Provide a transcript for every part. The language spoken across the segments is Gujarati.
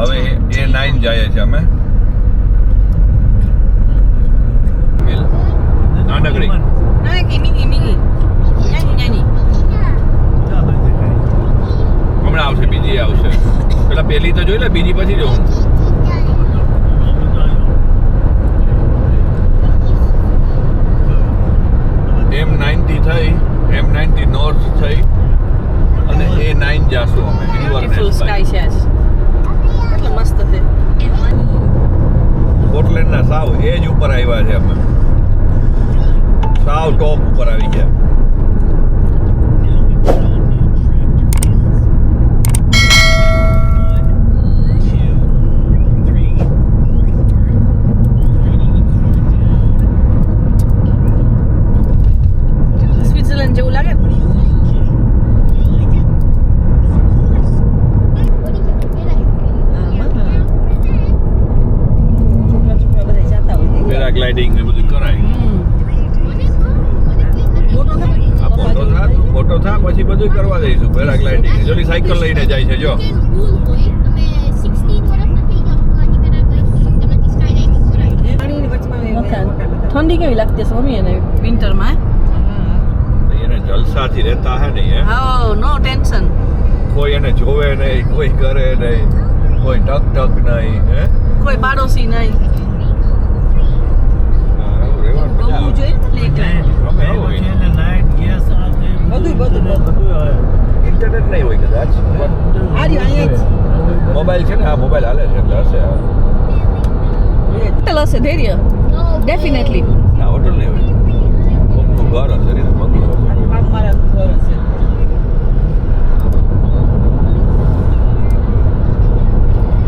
હવે એ નાઇન જઈએ છીએ અમે. નાનકડી. હમણાં આવશે બીજી આવશે. પેલા પેલી તો જોઈ લે બીજી પછી જોઉં. એમ નાઇન્ટી થઈ એમ નાઇન્ટી નોર્થ થઈ અને એ નાઇન જાશું અમે બ્યુટીફુલ સ્કાય છે આજ. કેટલો મસ્ત છે. સ્કોટલેન્ડના સાવ એજ ઉપર આવ્યા છે અમે. સાવ ટોપ ઉપર આવી ગયા. જાય છે જો. ઠંડી કેવી લાગતી હશે મમ્મી એને વિન્ટરમાં એને જલસાથી રહેતા હે નહીં હે? હા નો ટેન્શન. કોઈ એને જોવે નહીં કોઈ કરે નહીં કોઈ ટક ટક નહીં હે? કોઈ પાડોશી નહીં. હશે ધૈર્ય ડેફિનેટલી ના હોટલ નહીં હોય કોકનું ઘર હશે ને બંગલો હશે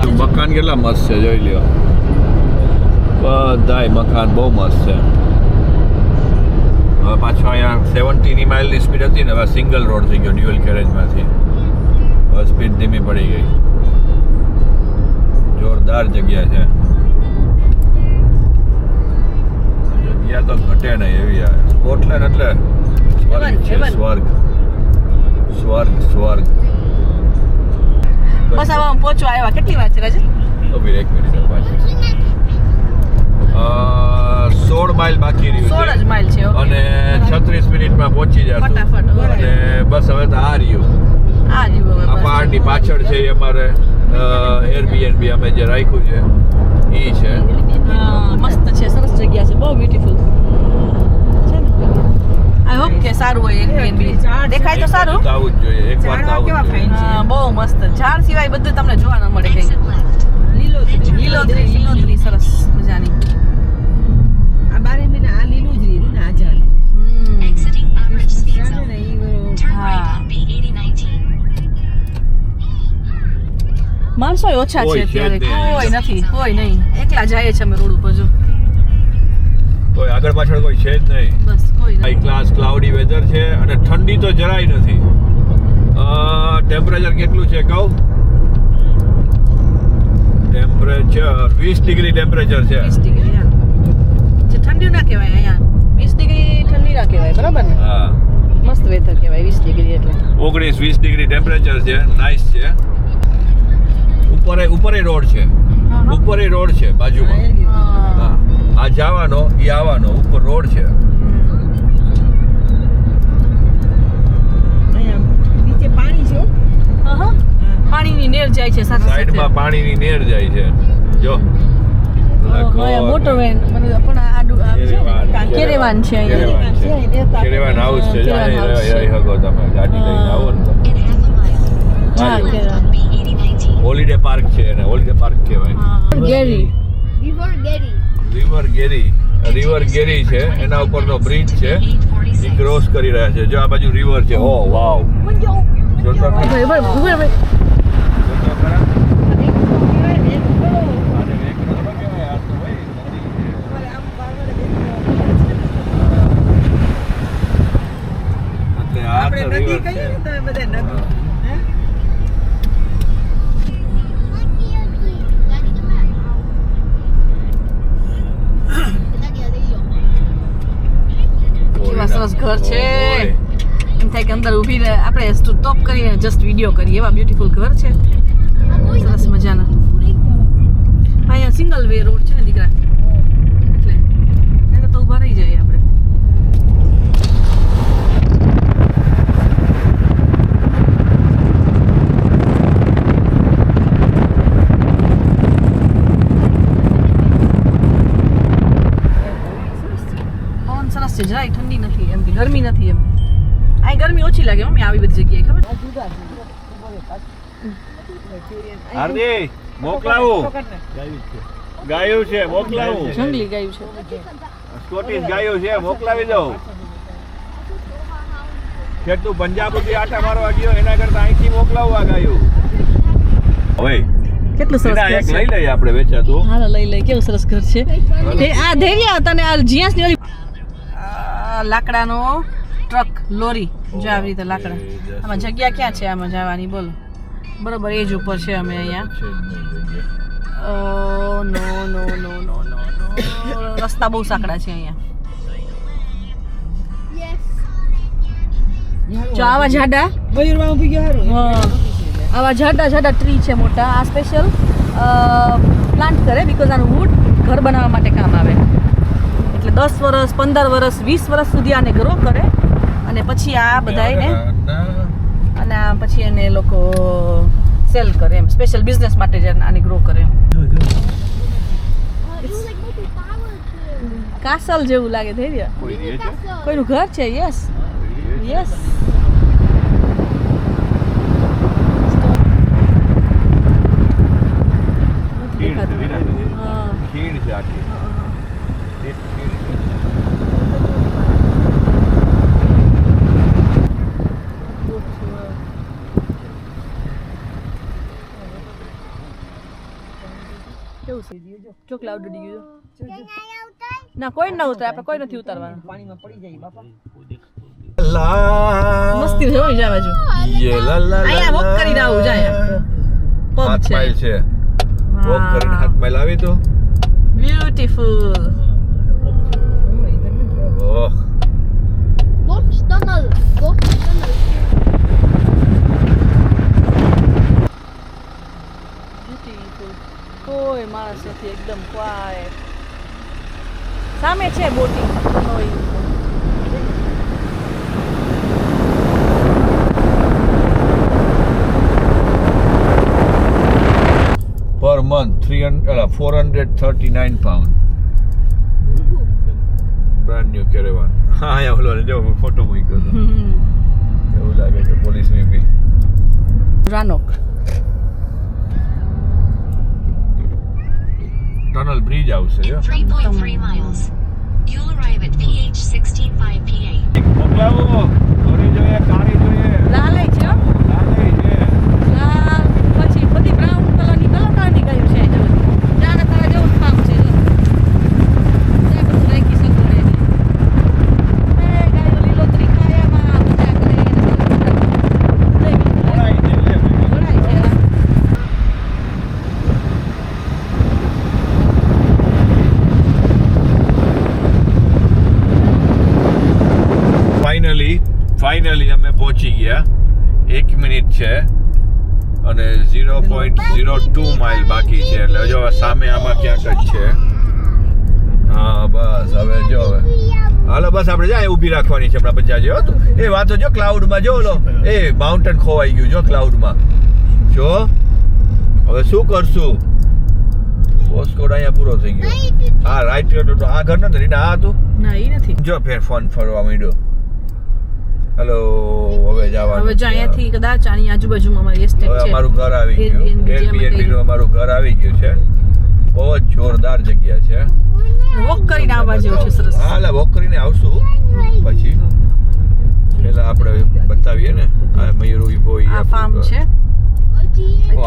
આ મકાન કેટલા મસ્ત છે જોઈ લ્યો બધાય મકાન બહુ મસ્ત છે હવે પાછો અહીંયા સેવન્ટીની માઇલની સ્પીડ હતી ને હવે સિંગલ રોડ થઈ ગયો ડ્યુઅલ કેરેજમાંથી હવે સ્પીડ ધીમી પડી ગઈ જોરદાર જગ્યા છે સ્કોટલેન્ડ એટલે સ્વર્ગ છે સ્વર્ગ. સ્વર્ગ સ્વર્ગ. બસ હવે આમ પહોંચવા આવ્યા. કેટલી વાર છે તો બી એક મિનિટ પાછી સોળ માઇલ બાકી રહ્યું સોળ જ માઇલ છે અને છત્રીસ મિનિટમાં પહોંચી જાય ફટાફટ, અને બસ હવે તો આ રહ્યું. આ રહ્યું આ પહાડની પાછળ છે એ અમારે એરબીએનબી અમે જે રાખ્યું છે એ છે. મસ્ત છે સરસ જગ્યા છે બહુ બ્યુટીફુલ હોપ કે સારું હોય દેખાય તો સારું? આવું જ જોઈએ એક તો આવું જોઈએ. બહુ મસ્ત. ઝાડ સિવાય બધું તમને જોવા ન મળે કઈ. લીલોતરી. લીલોતરી લીલોતરી સરસ મજાની. આ બારે મહિના આ લીલું જ રહ્યું ને આ ઝાડ હમ. ઝાડ ને ઈ બધું. હા. માણસો ઓછા છે અત્યારે. કોઈ નથી કોઈ નહીં. એકલા જાય છે અમે રોડ ઉપર જો. કોઈ આગળ પાછળ કોઈ છે જ નહીં. બસ. હાઈ ક્લાસ ક્લાઉડી વેધર છે અને ઠંડી તો જરાય નથી. ટેમ્પરેચર કેટલું છે કહું? ટેમ્પરેચર વીસ ડિગ્રી ટેમ્પરેચર છે. ઠંડી ના કહેવાય અહીંયા. વીસ ડિગ્રી ઠંડી ના કહેવાય બરાબર ને? હા. મસ્ત વેધર કહેવાય વીસ ડિગ્રી એટલે. ઓગણીસ વીસ ડિગ્રી ટેમ્પરેચર છે નાઇસ છે. ઉપરે ઉપરે રોડ છે. ઉપરે રોડ છે બાજુમાં. હા. આ જવાનો એ આવવાનો ઉપર રોડ છે હમ. અહીંયા નીચે પાણી છે હો. હા, હા. પાણીની નેર જાય છે સાથે. સાઈડમાં પાણીની નેર જાય છે. જો. પણ આ કેરેવાન, છે. અહીંયા. કેરેવાન હાઉસ છે તમે ગાડી લઈને આવો ને હોલિડે પાર્ક છે એને હોલિડે પાર્ક કહેવાય. હા. ગેરી રિવર ગેરી રિવર ગેરી છે. એના ઉપરનો બ્રિજ છે. એ ક્રોસ કરી રહ્યા છે. જો આ બાજુ રિવર છે. ઓ વાવ જો તો ખરા. ઉભરે, ઉભરે, ઉભરે, ઉભરે. જો તો ખરા. આને વેગ ન કહેવાય, આ તો ભાઈ નદી છે. એટલે આ તો આપણે નદી કહીએ ને તમે બધા નદી સરસ ઘર છે. એમ થાય કે અંદર ઊભીને આપણે સ્ટોપ કરીને જસ્ટ વીડિયો કરીએ. એવા બ્યુટીફુલ ઘર છે. સરસ મજાના. અહીંયા સિંગલ વે રોડ છે ને દીકરા. એટલે. તો ઊભા રહી જઈએ આપણે. સરસ છે. જરાય ઠંડી નથી એમ કે ગરમી નથી એમ. અહીં ગરમી ઓછી લાગે મમ્મી આવી બધી જગ્યાએ ખબર? હાર્દિક મોકલાવું. ગાયું છે મોકલાવું. જંગલી ગાયું છે. સ્કોટિશ ગાયું છે મોકલાવી દઉં. કે તું પંજાબ સુધી આટા મારવા ગયો એના કરતા અહીંથી મોકલાવવા આ ગાયું. હવે કેટલું સરસ લઈ લઈએ આપણે વેચાતું. હા લઈ લઈ કેવું સરસ ઘર છે? તે આ ધૈર્ય તને આ જીયાસની લાકડાનો ટ્રક લોરી. જો આવી રીતે લાકડા. આમાં જગ્યા ક્યાં છે આમાં જવાની બોલો. બરોબર એજ ઉપર છે અમે અહીંયા. ઓ નો નો નો નો નો નો. રસ્તા બહુ સાંકડા છે અહીંયા. જો આવા જાડા મયુરમાં ઊભી ગયો હા. આવા જાડા જાડા ટ્રી છે મોટા. આ સ્પેશિયલ પ્લાન્ટ કરે બીકોઝ આનું વુડ ઘર બનાવવા માટે કામ આવે. દસ વર્ષ પંદર વર્ષ વીસ વર્ષ સુધી આને ગ્રો કરે. અને પછી આ બધાને અને આ પછી એને એ લોકો સેલ કરે એમ. સ્પેશિયલ બિઝનેસ માટે જ આને ગ્રો કરે એમ. કાસલ જેવું લાગે થઈ રહ્યા કોઈનું ઘર છે? યસ યસ ખીણ છે, વિરાટ. હા ખીણ છે આખી એક ખીણ છે. કેવું છે? જો. ક્લાઉડ ઉડી ગયું ના કોઈ ના ઉતરે આપણે કોઈ નથી ઉતારવાનું. પાણીમાં પડી જાય બાપા. મસ્તી છે હોય જા બાજુ. યે લા. લા લા વોક કરીને આવું જાય. હાથ છે. છે. વોક કરીને હાથ માઇલ આવી તો? બ્યુટીફુલ સામે છે boating. Per month three hundred four hundred thirty nine pound brand new caravan હા અહીંયા ઓલો જો ફોટો મૂક્યો હતો. એવું લાગે છે પોલીસની બી. રાનોક ટનલ બ્રિજ આવશે 3.3 miles. You'll arrive at PH 165 PA. મોકલાવો દોરી જોઈએ કાળી જોઈએ લાલ છે હો. લાલી છે અને zero point zero two mile બાકી છે એટલે જો સામે આમાં ક્યાંક જ છે. હા બસ હવે જો હવે. હાલો બસ આપણે જાય ઊભી રાખવાની છે હમણાં પછી આજે હો તું. એ વાતો જો ક્લાઉડમાં જો લો એ માઉન્ટેન ખોવાઈ ગયું જો ક્લાઉડમાં જો. હવે શું કરશું? પોસ્ટકોડ અહીંયા પૂરો થઈ ગયો. હા રાઈટ આ ઘર નથી આ હતું ના એ નથી. જો ફેર ફોન ફરવા માંડ્યો. હેલો હવે જવાનું હવે જો અહીંયાથી કદાચ આની આજુબાજુમાં અમારી એસ્ટેટ છે. અમારું ઘર આવી ગયું. Airbnb નું અમારું ઘર આવી ગયું છે. બહુ જ જોરદાર જગ્યા છે. વોક કરીને આવવા જેવું છે સરસ. હા એટલે વોક કરીને આવશું. પછી પેલા આપણે બતાવીએ ને. આ મયુર ઊભો આ ફાર્મ છે.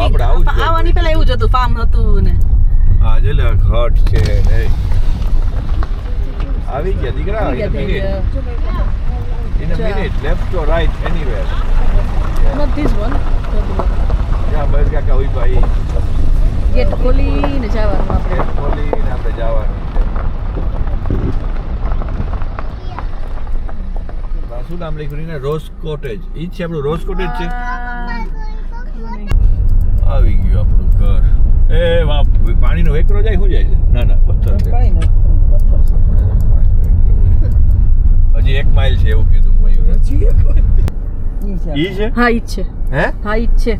આપણે આવું આવવાની પેલા એવું જ હતું ફાર્મ હતું ને. હા જે લે ઘટ છે ને. આવી ગયા દીકરા આવી ગયા થઈ a minute left or right anywhere. Not this one. જ્યાં બસ કાકા હોય ભાઈ ગેટ ખોલીને જવાનું આપણે ગેટ ખોલીને આપણે જવાનું છે શું નામ લખ્યું ને રોઝ કોટેજ ઈ જ છે આપણું રોઝ કોટેજ છે આવી ગયું આપણું ઘર એ વાહ પાણીનો વેકરો જાય શું જાય છે ના ના પથ્થર છે. હજી એક માઇલ છે એવું કીધું મયુરે ઈ છે? હા ઈ જ છે. હે? હા ઈ જ છે.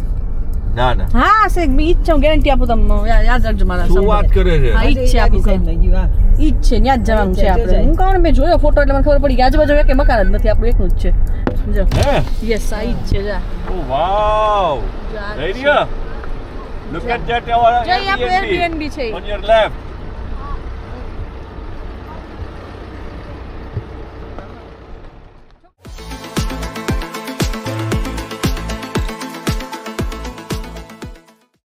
ના ના. હા શેખ ઈ જ છે ગેરંટી આપું તમને. યાદ રાખજો મારા શું વાત કરે છે? હા, ઈ. ઈ ત્યાં જ જવાનું છે આપણે. હું કહું મેં જોયો ફોટો એટલે મને ખબર પડી કે આજુબાજુ એક મકાન જ નથી આપણું એકનું જ છે. જો. હે? યસ આ ઈ છે જા. ઓ વાવ. ઈ.